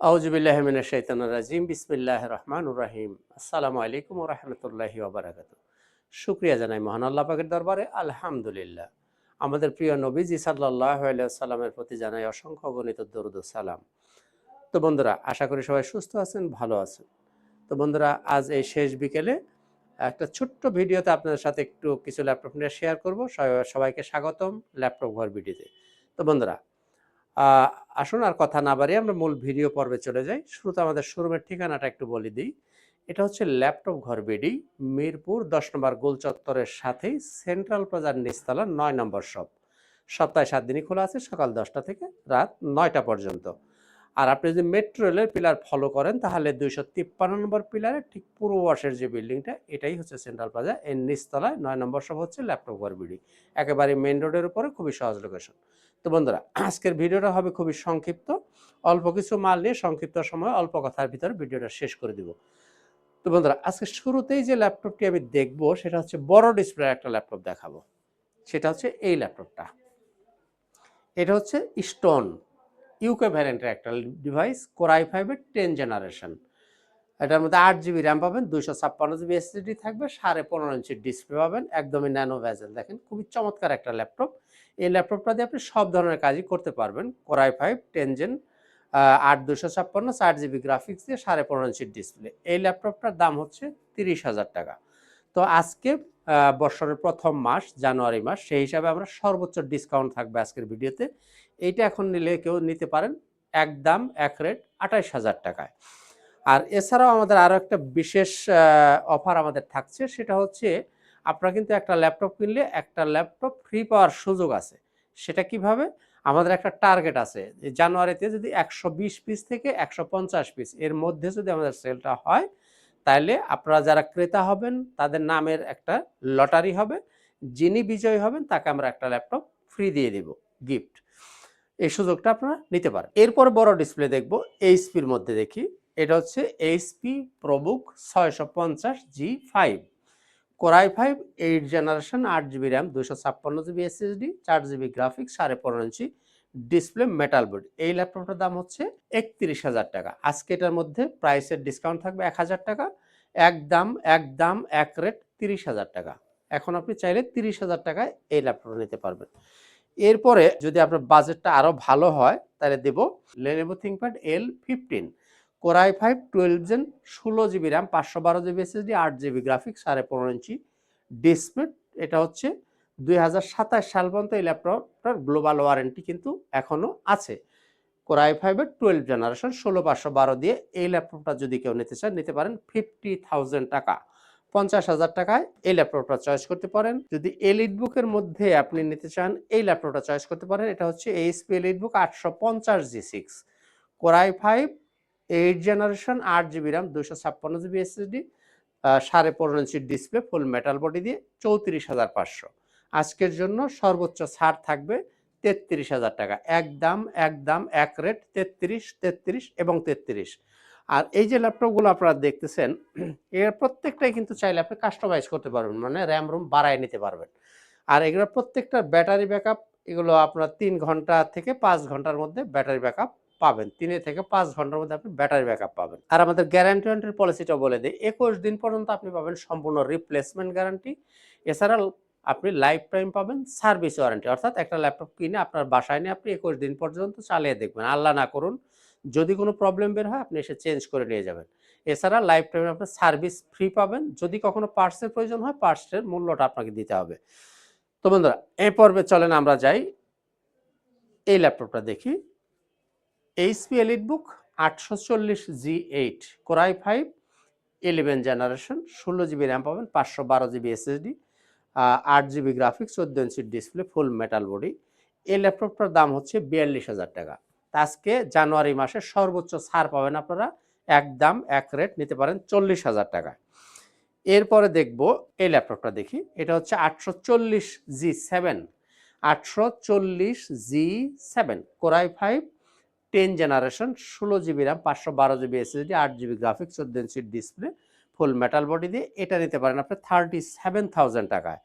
আউজুবিল্লাহমিনা শৈতান রাজিম বিসমিল্লাহ রহমান রাহিম আসসালামু আলাইকুম রহমতুল্লাহি ওবরাকাত শুক্রিয়া জানাই মহান আল্লাহ পাকের দরবারে। আলহামদুলিল্লাহ। আমাদের প্রিয় নবীজি সাল্লাহ সাল্লামের প্রতি জানাই অসংখ্য গণিত দরুদ সালাম। তো বন্ধুরা, আশা করি সবাই সুস্থ আছেন, ভালো আছেন। তো বন্ধুরা, আজ এই শেষ বিকেলে একটা ছোট্ট ভিডিওতে আপনাদের সাথে একটু কিছু ল্যাপটপ নিয়ে শেয়ার করব। সবাইকে স্বাগতম ল্যাপটপ ঘর ভিডিওতে তো বন্ধুরা আসুন আর কথা না বাড়িয়ে আমরা মূল ভিডিও পর্বে চলে যাই। শুরুতে আমাদের শোরুমের ঠিকানাটা একটু বলে দিই। এটা হচ্ছে ল্যাপটপ ঘর বিডি, মিরপুর, দশ নম্বর গোল চত্বরের সাথেই সেন্ট্রাল প্লাজার নিচতলা, নয় নম্বর শপ। সপ্তাহে সাত দিনই খোলা আছে, সকাল দশটা থেকে রাত নয়টা পর্যন্ত। আর আপনি যদি মেট্রো রেলের পিলার ফলো করেন, তাহলে দুইশো তিপ্পান্ন নম্বর পিলারের ঠিক পূর্ব পাশের যে বিল্ডিংটা, এটাই হচ্ছে সেন্ট্রাল প্লাজা। এর নিচতলায় নয় নম্বর শপ হচ্ছে ল্যাপটপ ঘর বিডি। একেবারে মেন রোডের উপরে, খুবই সহজ লোকেশন তো বন্ধুরা, আজকের ভিডিওটা হবে খুবই সংক্ষিপ্ত। অল্প কিছু মাল নিয়ে সংক্ষিপ্ত সময় অল্প কথার ভিতরে ভিডিওটা শেষ করে দিব। তো বন্ধুরা, আজকে শুরুতেই যে ল্যাপটপটি আমি দেখব, সেটা হচ্ছে বড় ডিসপ্লে একটা ল্যাপটপ দেখাবো। সেটা হচ্ছে এই ল্যাপটপটা। এটা হচ্ছে স্টোন ইউকে ভ্যারিয়েন্টের একটা ডিভাইস, কোরাই ফাইভের টেন জেনারেশন। এটার মধ্যে আট জিবি র্যাম পাবেন, দুইশো ছাপ্পান্ন জিবি এসএসডি থাকবে, সাড়ে পনেরো ইঞ্চি ডিসপ্লে পাবেন, একদমই ন্যানো ভ্যাজেল দেখেন, খুবই চমৎকার একটা ল্যাপটপ। এই ল্যাপটপটা দিয়ে আপনি সব ধরনের কাজই করতে পারবেন। কোরাই ফাইভ টেন জেন আট দুশো ছাপ্পান্ন, চার জিবি গ্রাফিক্স দিয়ে সাড়ে পনেরো ইঞ্চির ডিসপ্লে এই ল্যাপটপটার দাম হচ্ছে তিরিশ হাজার টাকা। তো আজকে বছরের প্রথম মাস, জানুয়ারি মাস, সেই হিসাবে আমরা সর্বোচ্চ ডিসকাউন্ট থাকবে আজকের ভিডিওতে। এইটা এখন নিলে কেউ নিতে পারেন এক দাম এক রেট আঠাইশ হাজার টাকায়। আর এছাড়াও আমাদের আরও একটা বিশেষ অফার আমাদের থাকছে, সেটা হচ্ছে আপনারা কিন্তু একটা ল্যাপটপ কিনলে একটা ল্যাপটপ ফ্রি পাওয়ার সুযোগ আছে। সেটা কীভাবে? আমাদের একটা টার্গেট আছে যে জানুয়ারিতে যদি একশো বিশ পিস থেকে একশো পঞ্চাশ পিস এর মধ্যে যদি আমাদের সেলটা হয় তাহলে আপনারা যারা ক্রেতা হবেন, তাদের নামের একটা লটারি হবে। যিনি বিজয়ী হবেন, তাকে আমরা একটা ল্যাপটপ ফ্রি দিয়ে দেব গিফট এই সুযোগটা আপনারা নিতে পারেন। এরপর বড় ডিসপ্লে দেখব এইচপির মধ্যে দেখি। এটা হচ্ছে এইচপি প্রবুক ছয়শো পঞ্চাশ G five Core i five eight generation আট জিবি র্যাম দুশো ছাপ্পান্ন জিবি এসএসডি চার জিবি গ্রাফিক্স সাড়ে পনেরো ইঞ্চি ডিসপ্লে মেটাল বোর্ড এই ল্যাপটপটার দাম হচ্ছে একত্রিশ হাজার টাকা। আজকে এটার মধ্যে প্রাইসের ডিসকাউন্ট থাকবে এক হাজার টাকা। এক দাম এক দাম, এক রেট তিরিশ হাজার টাকা। এখন আপনি চাইলে তিরিশ হাজার টাকায় এই ল্যাপটপটা নিতে পারবেন। এরপরে যদি আপনার বাজেটটা আরও ভালো হয়, তাহলে দেব Lenovo ThinkPad L fifteen core i five twelve gen ষোলো জিবি র্যাম পাঁচশো বারো জিবি এসএসডি আট জিবি গ্রাফিক্স সাড়ে পনেরো ইঞ্চি ডিসপ্লে এটা হচ্ছে দুই হাজার সাতাশ সাল পর্যন্ত এই ল্যাপটপটার গ্লোবাল ওয়ারেন্টি কিন্তু এখনও আছে। কোরাই ফাইভের টুয়েলভ জেনারেশন ষোলো, পাঁচশো বারো দিয়ে এই ল্যাপটপটা যদি কেউ নিতে চান, নিতে পারেন ফিফটি থাউজেন্ড টাকা। পঞ্চাশ হাজার টাকায় এই ল্যাপটপটা চয়েস করতে পারেন। যদি এলিট বুকের মধ্যে আপনি নিতে চান, এই ল্যাপটপটা চয়েস করতে পারেন। এটা হচ্ছে এইচপি এলিট বুক আটশো পঞ্চাশ G six Core i five eight generation আট জিবি র্যাম দুশো ছাপ্পান্ন জিবি এসএসডি সাড়ে পনেরো ইঞ্চির ডিসপ্লে ফুল মেটাল বডি দিয়ে চৌত্রিশ হাজার পাঁচশো। আজকের জন্য সর্বোচ্চ ছাড় থাকবে তেত্রিশ হাজার টাকা। এক দাম এক দাম এক রেট তেত্রিশ তেত্রিশ এবং তেত্রিশ। আর এই যে ল্যাপটপগুলো আপনারা দেখতেছেন, এর প্রত্যেকটাই কিন্তু চাইলে আপনি কাস্টমাইজ করতে পারবেন মানে র্যাম রুম বাড়ায় নিতে পারবেন। আর এগুলো প্রত্যেকটা ব্যাটারি ব্যাকআপ এগুলো আপনার তিন ঘণ্টা থেকে পাঁচ ঘণ্টার মধ্যে ব্যাটারি ব্যাকআপ পাবেন। তিনে থেকে পাঁচ ঘণ্টার মধ্যে আপনি ব্যাটারি ব্যাকআপ পাবেন। আর আমাদের গ্যারান্টি ওয়ারেন্টির পলিসিটা বলে দিই, একুশ দিন পর্যন্ত আপনি পাবেন সম্পূর্ণ রিপ্লেসমেন্ট গ্যারান্টি এছাড়া আপনি লাইফ টাইম পাবেন সার্ভিস ওয়ারেন্টি অর্থাৎ একটা ল্যাপটপ কিনে আপনার বাসায় নিয়ে আপনি একুশ দিন পর্যন্ত চালিয়ে দেখবেন। আল্লাহ না করুন, যদি কোনো প্রবলেম বের হয় আপনি এসে চেঞ্জ করে নিয়ে যাবেন। এছাড়া লাইফ টাইমে আপনার সার্ভিস ফ্রি পাবেন, যদি কখনো পার্টসের প্রয়োজন হয় পার্টসের মূল্যটা আপনাকে দিতে হবে। তো বন্ধুরা এই পর্বে চলেন আমরা যাই, এই ল্যাপটপটা দেখি। এইচপি এলিট বুক আটশো চল্লিশ G eight Core i five eleven generation ষোলো জিবি র্যাম পাবেন, পাঁচশো বারো জিবি এসএসডি আট জিবি গ্রাফিক্স চোদ্দ ইঞ্চির ডিসপ্লে ফুল মেটাল বডি এই ল্যাপটপটার দাম হচ্ছে বিয়াল্লিশ হাজার টাকা। আজকে জানুয়ারি মাসে সর্বোচ্চ ছাড় পাবেন আপনারা, একদম এক রেট নিতে পারেন চল্লিশ হাজার টাকা এরপরে দেখব এই ল্যাপটপটা দেখি, এটা হচ্ছে আটশো চল্লিশ জি সেভেন আটশো চল্লিশ G seven Core i five ten generation, ষোলো জিবি র্যাম, পাঁচশো বারো জিবি এসএসডি আট জিবি গ্রাফিক্স, চোদ্দ ইঞ্চির ডিসপ্লে, ফুল মেটাল বডি দিয়ে এটা নিতে পারেন আপনি থার্টি সেভেন থাউজেন্ড টাকায়।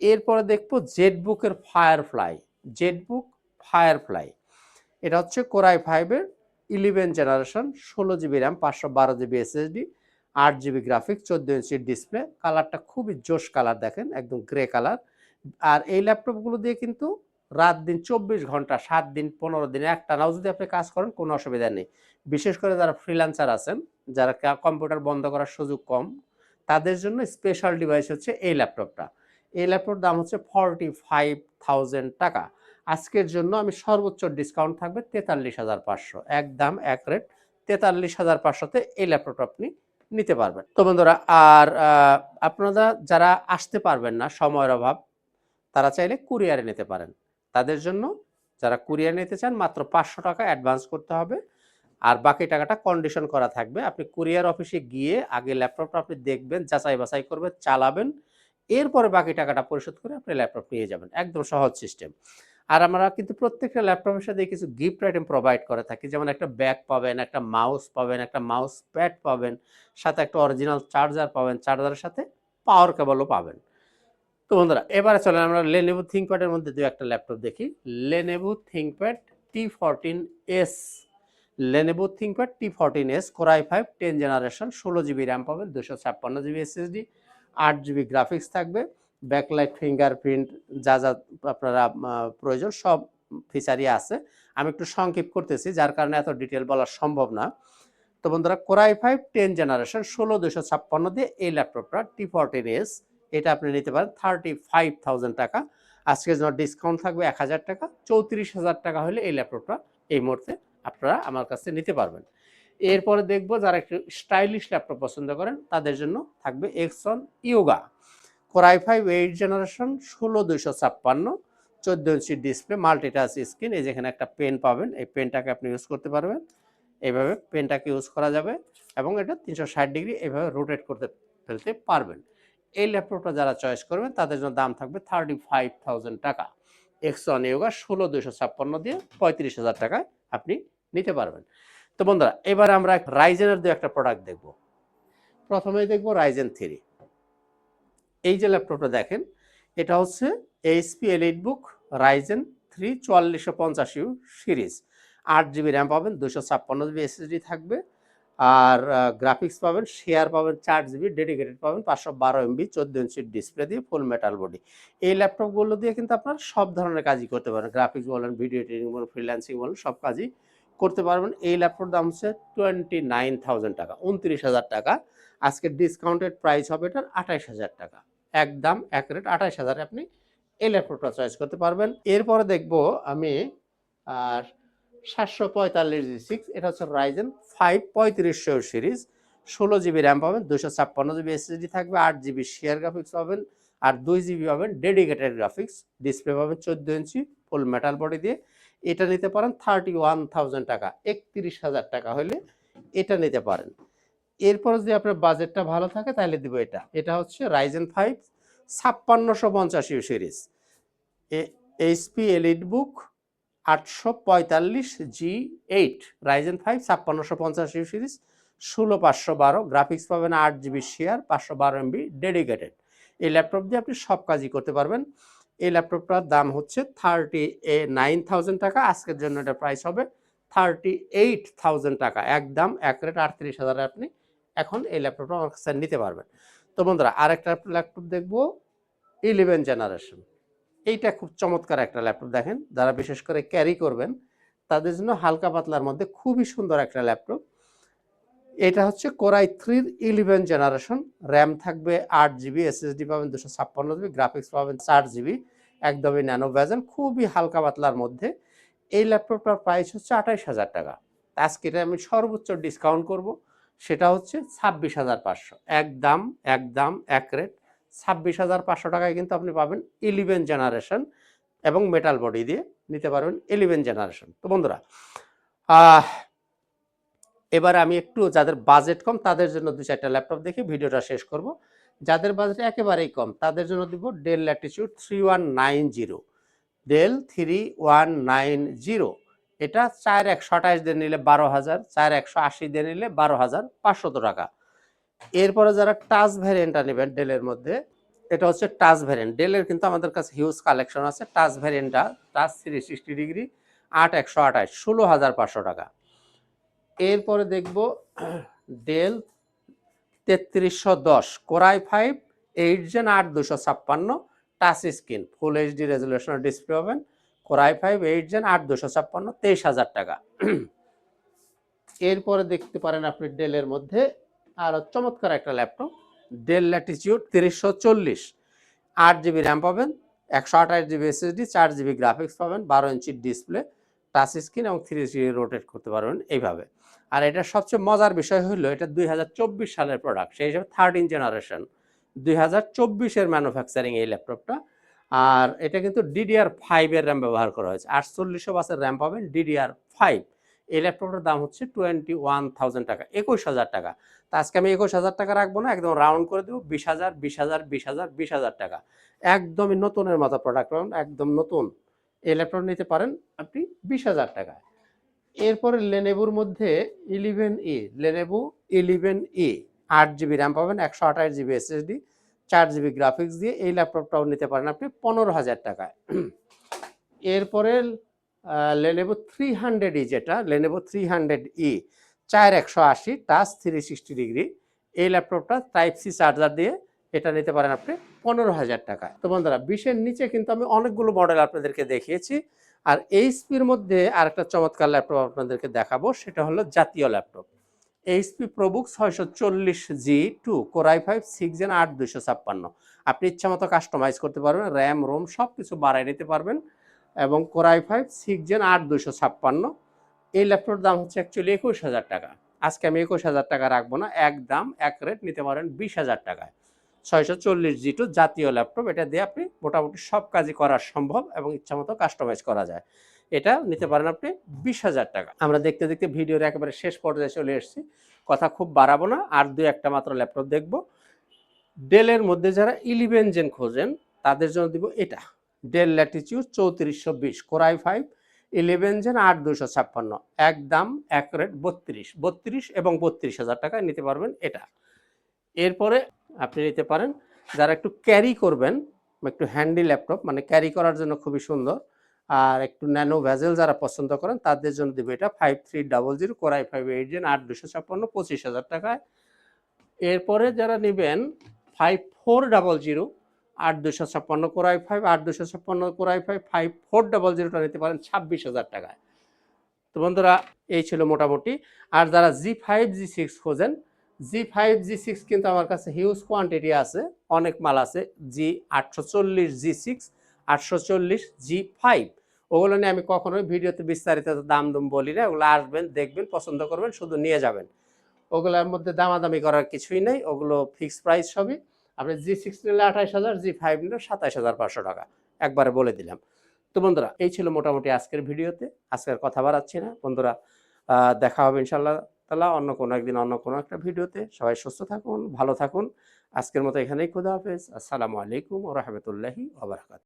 এরপরে দেখব জেড বুকের ফায়ারফ্লাই জেড বুক ফায়ারফ্লাই এটা হচ্ছে কোরাই ফাইভের ইলেভেন জেনারেশন, ষোলো জিবি র্যাম, পাঁচশো বারো জিবি এসএসডি আট জিবি গ্রাফিক্স, চোদ্দ ইঞ্চির ডিসপ্লে কালারটা খুবই জোশ কালার দেখেন, একদম গ্রে কালার আর এই ল্যাপটপগুলো দিয়ে কিন্তু রাত দিন চব্বিশ ঘণ্টা, সাত দিন, পনেরো দিন, একটা নাও যদি আপনি কাজ করেন, কোনো অসুবিধা নেই। বিশেষ করে যারা ফ্রিল্যান্সার আছেন, যারা কম্পিউটার বন্ধ করার সুযোগ কম, তাদের জন্য স্পেশাল ডিভাইস হচ্ছে এই ল্যাপটপটা এই ল্যাপটপ দাম হচ্ছে ফর্টি ফাইভ থাউজেন্ড টাকা। আজকের জন্য আমি সর্বোচ্চ ডিসকাউন্ট থাকবে তেতাল্লিশ হাজার পাঁচশো। এক দাম এক রেট তেতাল্লিশ হাজার পাঁচশোতে এই ল্যাপটপটা আপনি নিতে পারবেন। তো বন্ধুরা, আর আপনারা যারা আসতে পারবেন না, সময়ের অভাব, তারা চাইলে কুরিয়ারে নিতে পারেন। তাদের জন্য যারা কুরিয়ার নিতে চান, মাত্র পাঁচশো টাকা অ্যাডভান্স করতে হবে। আর বাকি টাকাটা কন্ডিশন করা থাকবে। আপনি কুরিয়ার অফিসে গিয়ে আগে ল্যাপটপটা আপনি দেখবেন, যাচাই বাছাই করবেন, চালাবেন। এরপরে বাকি টাকাটা পরিশোধ করে আপনি ল্যাপটপ নিয়ে যাবেন। একদম সহজ সিস্টেম আর আমরা কিন্তু প্রত্যেকটা ল্যাপটপের সাথে কিছু গিফট আইটেম প্রোভাইড করে থাকি। যেমন একটা ব্যাগ পাবেন, একটা মাউস পাবেন, একটা মাউস প্যাড পাবেন, সাথে একটা অরিজিনাল চার্জার পাবেন চার্জারের সাথে পাওয়ার কেবলও পাবেন। তো বন্ধুরা, এবারে চলেন আমরা লেনেভো থিঙ্কপ্যাডের মধ্যে দু একটা ল্যাপটপ দেখি। Lenovo ThinkPad T fourteen S Lenovo ThinkPad T fourteen S Core i five ten generation ষোলো জিবি র্যাম পাবেন দুশো ছাপ্পান্ন জিবি এসএসডি আট জিবি গ্রাফিক্স থাকবে ব্যাকলাইট ফিঙ্গারপ্রিন্ট যা যা আপনারা প্রয়োজন, সব ফিচারই আছে। আমি একটু সংক্ষেপ করতেছি, যার কারণে এত ডিটেল বলা সম্ভব না। তো বন্ধুরা কোরাই ফাইভ টেন জেনারেশন ষোলো দুশো ছাপ্পান্ন দিয়ে এই ল্যাপটপটা টি ফোরটিন এস এটা আপনি নিতে পারেন থার্টি ফাইভ থাউজেন্ড টাকা। আজকের জন্য ডিসকাউন্ট থাকবে এক হাজার টাকা, চৌত্রিশ হাজার টাকা হলে এই ল্যাপটপটা এই মুহূর্তে আপনারা আমার কাছে নিতে পারবেন। এরপরে দেখব যারা একটু স্টাইলিশ ল্যাপটপ পছন্দ করেন, তাদের জন্য থাকবে exon Yoga Core i five eight generation ষোলো দুইশো ছাপ্পান্ন, চোদ্দ ইঞ্চি ডিসপ্লে মাল্টিটাচ স্ক্রিন এই যেখানে একটা পেন পাবেন, এই পেনটাকে আপনি ইউজ করতে পারবেন। এইভাবে পেনটাকে ইউজ করা যাবে এবং এটা তিনশো ষাট ডিগ্রি এইভাবে রোটেট করতে ফেলতে পারবেন। এই ল্যাপটপটা যারা চয়েস করবেন, তাদের জন্য দাম থাকবে থার্টি ফাইভ থাউজেন্ড টাকা এক্সন ইয়োগা ষোলো দুইশো ছাপ্পান্ন দিয়ে পঁয়ত্রিশ হাজার টাকায় আপনি নিতে পারবেন। তো বন্ধুরা, এবার আমরা রাইজেনের দু একটা প্রোডাক্ট দেখব। প্রথমেই দেখব রাইজেন থ্রি এই যে ল্যাপটপটা দেখেন, এটা হচ্ছে এইচপি এলিট বুক রাইজেন থ্রি চুয়াল্লিশশো পঞ্চাশ সিরিজ আট জিবি র্যাম পাবেন দুশো ছাপ্পান্ন জিবি এসএসডি থাকবে আর গ্রাফিক্স পাবেন শেয়ার পাবেন চার জিবি ডেডিকেটেড পাবেন পাঁচশো বারো এমবি চোদ্দ ইঞ্চির ডিসপ্লে দিয়ে ফুল মেটাল বডি এই ল্যাপটপগুলো দিয়ে কিন্তু আপনার সব ধরনের কাজই করতে পারেন। গ্রাফিক্স বলেন ভিডিও এডিটিং বলেন ফ্রিল্যান্সিং বলেন, সব কাজই করতে পারবেন। এই ল্যাপটপ দাম হচ্ছে টোয়েন্টি নাইন থাউজেন্ড টাকা, উনত্রিশ হাজার টাকা। আজকে ডিসকাউন্টেড প্রাইস হবে এটার আঠাইশ হাজার টাকা। একদম এক রেট আঠাইশ হাজারে আপনি এই ল্যাপটপটা চয়েস করতে পারবেন। এরপরে দেখব আমি, আর সাতশো পঁয়তাল্লিশ জি সিক্স এটা হচ্ছে রাইজেন ফাইভ পঁয়ত্রিশশো সিরিজ ষোলো জিবি র্যাম পাবেন দুশো ছাপ্পান্ন জিবি এসএসডি থাকবে, আট জিবি শেয়ার গ্রাফিক্স পাবেন, আর দুই জিবি পাবেন ডেডিকেটেড গ্রাফিক্স ডিসপ্লে পাবেন চোদ্দ ইঞ্চি ফুল মেটাল বডি দিয়ে। এটা নিতে পারেন থার্টি ওয়ান থাউজেন্ড টাকা, একত্রিশ হাজার টাকা হলে এটা নিতে পারেন। এরপর যদি আপনার বাজেটটা ভালো থাকে, তাহলে দিব এটা। এটা হচ্ছে রাইজেন ফাইভ ছাপ্পান্নশো পঞ্চাশ সিরিজ এইচপি এলিট বুক আটশো পঁয়তাল্লিশ জি এইট রাইজেন ফাইভ ছাপ্পান্নশো পঞ্চাশ ইউ সিরিজ ষোলো পাঁচশো বারো গ্রাফিক্স পাবেন আট জিবি শেয়ার পাঁচশো বারো এমবি ডেডিকেটেড এই ল্যাপটপ দিয়ে আপনি সব কাজই করতে পারবেন। এই ল্যাপটপটার দাম হচ্ছে থার্টি এ নাইন থাউজেন্ড টাকা, আজকের জন্য এটা প্রাইস হবে থার্টি এইট থাউজেন্ড টাকা। একদম এক রেট আটত্রিশ হাজারে আপনি এখন এই ল্যাপটপটা আমার কাছে নিতে পারবেন। তো বন্ধুরা, আরেকটা ল্যাপটপ দেখব ইলেভেন জেনারেশন এইটা খুব চমৎকার একটা ল্যাপটপ দেখেন। যারা বিশেষ করে ক্যারি করবেন, তাদের জন্য হালকা পাতলার মধ্যে খুবই সুন্দর একটা ল্যাপটপ। এটা হচ্ছে কোরাই থ্রির ইলেভেন জেনারেশন। র্যাম থাকবে আট জিবি, এসএসডি পাবেন দুশো ছাপ্পান্ন জিবি, গ্রাফিক্স পাবেন চার জিবি, একদমই ন্যানো ভ্যাজন খুবই হালকা পাতলার মধ্যে। এই ল্যাপটপটার প্রাইস হচ্ছে আঠাইশ হাজার টাকা। আজকে এটা আমি সর্বোচ্চ ডিসকাউন্ট করব, সেটা হচ্ছে ছাব্বিশ হাজার পাঁচশো। একদম একদম এক রেট ছাব্বিশ হাজার পাঁচশো টাকায় কিন্তু আপনি পাবেন ইলেভেন জেনারেশন এবং মেটাল বডি দিয়ে নিতে পারবেন ইলেভেন জেনারেশন তো বন্ধুরা এবার আমি একটু যাদের বাজেট কম তাদের জন্য দু চারটা ল্যাপটপ দেখে ভিডিওটা শেষ করব। যাদের বাজেট একেবারেই কম তাদের জন্য দিব Dell Latitude three one nine zero Dell three one nine zero এটা চার একশো আঠাশ দিয়ে নিলে বারো হাজার, চার একশো আশি দিয়ে নিলে বারো হাজার পাঁচশত টাকা। এরপরে যারা টাচ ভ্যারিয়েন্টটা নেবেন ডেলের মধ্যে, এটা হচ্ছে টাচ ভ্যারিয়েন্ট ডেলের কিন্তু আমাদের কাছে হিউজ কালেকশন আছে, টাচ ভ্যারিয়েন্টটা টাচ থ্রি সিক্সটি ডিগ্রি, আট, একশো আঠাশ, ষোলো হাজার পাঁচশো টাকা। এরপরে দেখব ডেল তেত্রিশশো দশ কোরাই ফাইভ এইট জেন আট দুশো ছাপ্পান্ন টাচ স্ক্রিন ফুল এইচডি রেজুলেশনের ডিসপ্লে পাবেন। Core i five eight gen আট দুশো ছাপ্পান্ন, তেইশ হাজার টাকা। এরপরে দেখতে পারেন আপনি ডেলের মধ্যে আরও চমৎকার একটা ল্যাপটপ ডেল ল্যাটিচিউড, তিরিশশো চল্লিশ। আট জিবি র্যাম পাবেন, একশো আঠাশ জিবি এসএসডি, চার জিবি গ্রাফিক্স পাবেন, বারো ইঞ্চির ডিসপ্লে, টাচ স্ক্রিন এবং থ্রি জি রোটেট করতে পারবেন এইভাবে। আর এটা সবচেয়ে মজার বিষয় হলো, এটা দুই হাজার চব্বিশ সালের প্রোডাক্ট সেই হিসাবে থার্টিন জেনারেশন দুই হাজার চব্বিশের ম্যানুফ্যাকচারিং এই ল্যাপটপটা। আর এটা কিন্তু ডিডিআর ফাইভের র্যাম ব্যবহার করা হয়েছে। আটচল্লিশশো বাসের র্যাম পাবেন ডিডিআর ফাইভ এই ল্যাপটপটার দাম হচ্ছে টোয়েন্টি ওয়ান থাউজেন্ড টাকা, একুশ হাজার টাকা। তা আজকে আমি একুশ হাজার টাকা রাখব না, একদম রাউন্ড করে দেবো, বিশ হাজার বিশ হাজার বিশ হাজার বিশ হাজার টাকা। একদমই নতুনের মতো প্রোডাক্ট একদম নতুন। এই ল্যাপটপ নিতে পারেন আপনি বিশ হাজার টাকা এরপরে লেনেবুর মধ্যে ইলেভেন ই লেনেবু ইলেভেন ই আট জিবি র্যাম পাবেন, একশো আঠাশ জিবি এসএসডি চার জিবি গ্রাফিক্স দিয়ে এই ল্যাপটপটাও নিতে পারেন আপনি পনেরো হাজার টাকায়। এরপরে লেনেভো থ্রি হান্ড্রেড ই যেটা লেনেভো থ্রি হান্ড্রেড ই চার একশো আশি টাচ থ্রি সিক্সটি ডিগ্রি এই ল্যাপটপটা টাইপ সি চার্জার দিয়ে এটা নিতে পারেন আপনি পনেরো হাজার টাকায়। তো বন্ধুরা বিশের নিচে কিন্তু আমি অনেকগুলো মডেল আপনাদেরকে দেখিয়েছি। আর এইচপির মধ্যে আরেকটা চমৎকার ল্যাপটপ আপনাদেরকে দেখাবো, সেটা হলো জাতীয় ল্যাপটপ। এইচপি প্রবুক ছয়শো চল্লিশ G two Core i five six gen আট দুশো ছাপ্পান্ন। আপনি ইচ্ছা মতো কাস্টমাইজ করতে পারবেন র্যাম রোম সব কিছু বাড়াই নিতে পারবেন। এবং কোরাই ফাইভ সিক্স জেন আট দুশো ছাপ্পান্ন। এই ল্যাপটপের দাম হচ্ছে অ্যাকচুয়ালি একুশ হাজার টাকা। আজকে আমি একুশ হাজার টাকা রাখব না, এক দাম, এক রেট নিতে পারেন বিশ হাজার টাকায়। ছয়শো চল্লিশ জি টু জাতীয় ল্যাপটপ এটা দিয়ে আপনি মোটামুটি সব কাজই করা সম্ভব এবং ইচ্ছা মতো কাস্টমাইজ করা যায়। এটা নিতে পারেন আপনি বিশ হাজার টাকা। আমরা দেখতে দেখতে ভিডিওর একেবারে শেষ পর্যায়ে চলে এসেছি। কথা খুব বাড়াবো না, আর দু একটা মাত্র ল্যাপটপ দেখব। ডেলের মধ্যে যারা ইলেভেন জেন খোঁজেন, তাদের জন্য দিব এটা। ডেল ল্যাটিচিউড চৌত্রিশশো বিশ, কোরাই ফাইভ ইলেভেন জেন আট দুশো ছাপ্পান্ন এক দাম এক রেট বত্রিশ বত্রিশ এবং বত্রিশ হাজার টাকায় নিতে পারবেন এটা। এরপরে আপনি নিতে পারেন, যারা একটু ক্যারি করবেন, একটু হ্যান্ডি ল্যাপটপ মানে ক্যারি করার জন্য খুবই সুন্দর, আর একটু ন্যানো ভ্যাজেল যারা পছন্দ করেন, তাদের জন্য দেবো এটা five three double zero Core i five eight gen আট দুশো ছাপ্পান্ন, পঁচিশ হাজার টাকায়। এরপরে যারা নেবেন ফাইভ ফোর ডাবল জিরো আট দুশো ছাপ্পান্ন কোরাই ফাইভ, আট দুশো ছাপ্পান্ন Core i five five four double জিরোটা নিতে পারেন ছাব্বিশ হাজার টাকায়। তো বন্ধুরা, এই ছিল মোটামুটি। আর যারা জি ফাইভ, জি সিক্স খোঁজেন, জি ফাইভ, জি সিক্স কিন্তু আমার কাছে হিউজ কোয়ান্টিটি আছে, অনেক মাল আছে, জি আটশো চল্লিশ, জি সিক্স, আটশো চল্লিশ, জি ফাইভ। ওগুলো নিয়ে আমি কখনোই ভিডিওতে বিস্তারিত দাম দাম বলি না, ওগুলো আসবেন, দেখবেন, পছন্দ করবেন, শুধু নিয়ে যাবেন। ওগুলোর মধ্যে দামাদামি করার কিছুই নেই, ওগুলো ফিক্সড প্রাইস সবই। আপনি জি সিক্স নিলে আঠাশ হাজার জি ফাইভ নিলে সাতাশ হাজার পাঁচশো টাকা। একবারে বলে দিলাম। তো বন্ধুরা, এই ছিল মোটামুটি আজকের ভিডিওতে। আজকের কথা বাড়াচ্ছি না। বন্ধুরা দেখা হবে ইনশাল্লাহ তালা অন্য কোনো একদিন অন্য কোনো একটা ভিডিওতে। সবাই সুস্থ থাকুন, ভালো থাকুন। আজকের মতো এখানেই খুদা হাফেজ। আসসালামু আলাইকুম ও রহমতুল্লাহি ওবরাকাত